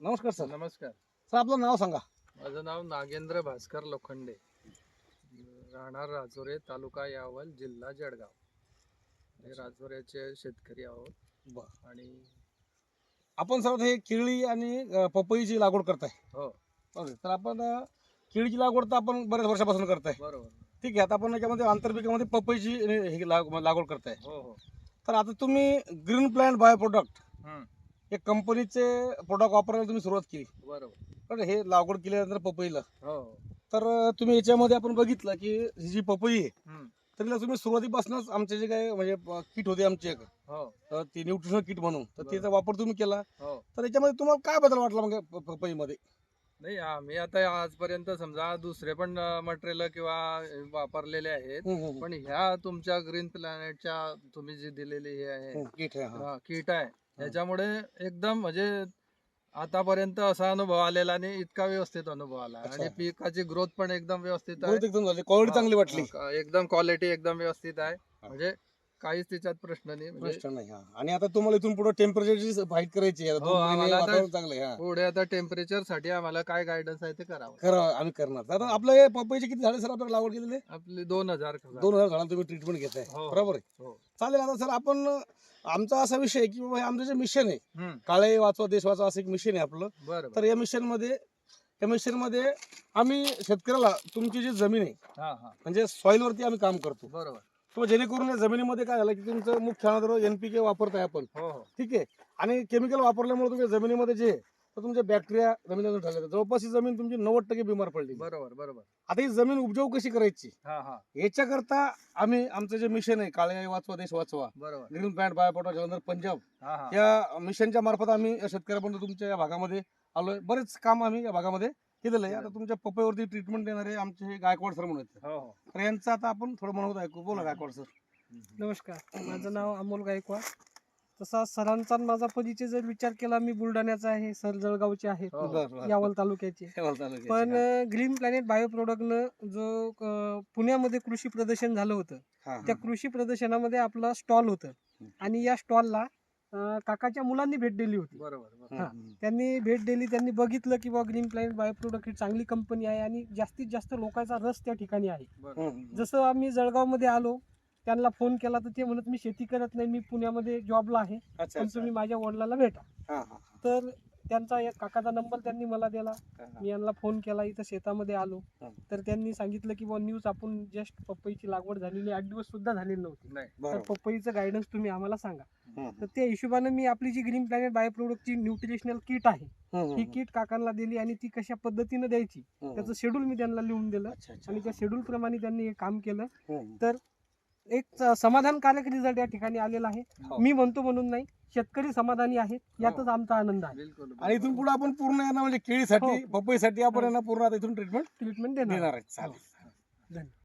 नमस्कार सर. नमस्कार. सर आपलं नाव सांगा. माझं नाव नागेंद्र भास्कर लोखंडे. राहणार राजोरे तालुका यावल जिल्हा जळगाव. हे राजोऱ्याचे शेतकरी आहोत. बरं. आणि आपण सर हे केळी आणि अं, पपईची लागवड करताय. हो. ओके तर आपण अं, केळीची लागवड तर आपण बऱ्याच वर्षापासून करताय. बरोबर. ठीक आहे आता आपण याच्यामध्ये आंतरपिकामध्ये पपईची ही लाग- लागवड करताय. हो हो. तर आता तुम्ही ग्रीन प्लॅन्ट बायो प्रोडक्ट हम्म, हे कंपनीचे प्रोडक्ट वापरायला तुम्ही सुरुवात केली. बरोबर. पण हे लागवड केल्यानंतर पपईला. हो. तर तुम्ही याच्यामध्ये आपण बघितलं की ही जी पपई आहे हम्म, तर तिला तुम्ही सुरुवातीपासूनच आमचे जे काय म्हणजे किट होते आमचे एक. हो. ती न्यूट्रिशनल किट म्हणून. तर. त्याचा वापर तुम्ही केला. हो. तर याच्यामध्ये तुम्हाला काय बदल वाटला मग प- पपईमध्ये? नाही आम्ही आता आजपर्यंत समजा दुसरे पण मटेरियल किंवा वापरलेले आहेत. हम्म, हम्म, पण ह्या तुमच्या ग्रीन प्लॅनेटच्या तुम्ही जी दिलेली हे आहे हम्म. किट आहे हा. किट आहे. त्याच्यामुळे एकदम म्हणजे आतापर्यंत असा अनुभव आलेला नाही इतका व्यवस्थित अनुभव आला. आणि पिकाची ग्रोथ पण एकदम व्यवस्थित आहे. एकदम क्वालिटी चांगली वाटली. एकदम क्वालिटी एकदम व्यवस्थित आहे. म्हणजे काहीच त्याच्यात प्रश्न नाही म्हणजे प्रश्न नाही हा. आणि आता तुम्हाला इथून पुढे टेम्परेचरची फाईट करायची आहे. आता हो, दोन महिने आम्हाला आता- वातावरण चांगलं आहे हा. पुढे आता टेम्परेचरसाठी आम्हाला काय गायडन्स आहे ते करावं. खरं आम्ही करणार. आता आपलं हे पपईचे किती झाले सर आपल्याला लागवड केलेले आपले दोन हजार दोन हजार झाडांना तुम्ही ट्रीटमेंट घेताय. हो. बरोबर आहे? हो. चालेल आता सर आपण आमचा असा विषय आहे की बाबा हे आमचं जे मिशन आहे हम्म, काळे वाचवा देश वाचवा असं एक मिशन आहे आपलं. बरं तर या मिशनमध्ये या मिशनमध्ये आम्ही शेतकऱ्याला तुमची जी जमीन आहे. हा हा. म्हणजे सॉइल वरती आम्ही काम करतो. बरोबर. तो जेणेकरून या जमिनीमध्ये काय झालं की तुमचं मुख्य अनादर एनपीके वापरताय आपण. हो हो. ठीक आहे. आणि केमिकल वापरल्यामुळे तुमच्या जमिनीमध्ये जे आहे, तर तुमचे बॅक्टेरिया जमिनीतून ठरले जवळपास ही जमीन तुमची नव्वद टक्के बिमार पडली. बरोबर बरोबर. आता ही जमीन उपजाऊ कशी करायची? हा हा. याच्याकरता आम्ही आमचं जे मिशन आहे काळे वाचवा देश वाचवा बरोबर. ग्रीन पॅन्ट बायोपोटा जलंधर पंजाब हा हा. या मिशनच्या मार्फत आम्ही या शेतकऱ्यापर्यंत तुमच्या या भागामध्ये आलोय. बरेच काम आम्ही या भागामध्ये केलेलं आहे आता तुमच्या पपईवरती ट्रीटमेंट देणारे आमचे हे गायकवाड सर म्हणून आहेत. हो हो. तर यांचं आता आपण थोडं म्हणत ऐकू. बोला गायकवाड सर नमस्कार माझं नाव अमोल गायकवाड. तसा सरांचा आणि माझा परिचय जर विचार केला मी बुलढाण्याचा आहे सर जळगावचे आहेत हो. बरं, बरं. यावल तालुक्याचे. हे बोलता आलं की पण ग्रीन प्लॅनेट बायो प्रोडक्टनं जो अं, पुण्यामध्ये कृषी प्रदर्शन झालं होतं हा. हा, त्या कृषी प्रदर्शनामध्ये आपला स्टॉल होतं. आणि या स्टॉलला काकाच्या मुलांनी भेट दिली होती बरोबर बरोबर हा. त्यांनी भेट दिली त्यांनी बघितलं की बाबा ग्रीन प्लॅनेट बायो प्रोडक्ट ही चांगली कंपनी आहे आणि जास्तीत जास्त लोकांचा रस त्या ठिकाणी आहे बरोबर. जसं आम्ही जळगावमध्ये आलो त्यांना फोन केला तर ते म्हणत मी शेती करत नाही मी पुण्यामध्ये जॉबला आहे अच्छा, पण अच्छा. तुम्ही माझ्या वडिलाला भेटा हा, हा, तर त्यांचा एक काकाचा नंबर त्यांनी मला दिला हा, हा. मी यांना फोन केला इथं शेतामध्ये आलो हा. तर त्यांनी सांगितलं की बुवा न्यूज आपण जस्ट पपईची लागवड झालेली आठ दिवस सुद्धा झालेली नव्हती नाही तर बरोबर. पपईचं गायडन्स तुम्ही आम्हाला सांगा तर त्या हिशोबाने मी आपली जी ग्रीन प्लॅनेट बायो प्रोडक्टची न्यूट्रिशनल किट आहे ही किट काकांना दिली आणि ती कशा पद्धतीने द्यायची. त्याचं शेड्यूल मी त्यांना लिहून दिलं. आणि त्या शेड्यूल प्रमाणे त्यांनी हे काम केलं. हम्म. एक समाधानकारक रिझल्ट या ठिकाणी आलेला आहे. हो. मी म्हणतो म्हणून नाही शेतकरी समाधानी आहेत यातच आमचा आनंद आहे. आणि इथून पुढे आपण पूर्ण यांना म्हणजे केळीसाठी हो. पपईसाठी आपण यांना पूर्ण आता इथून ट्रीटमेंट ट्रीटमेंट देणार. देणार आहे. चालेल. धन्यवाद.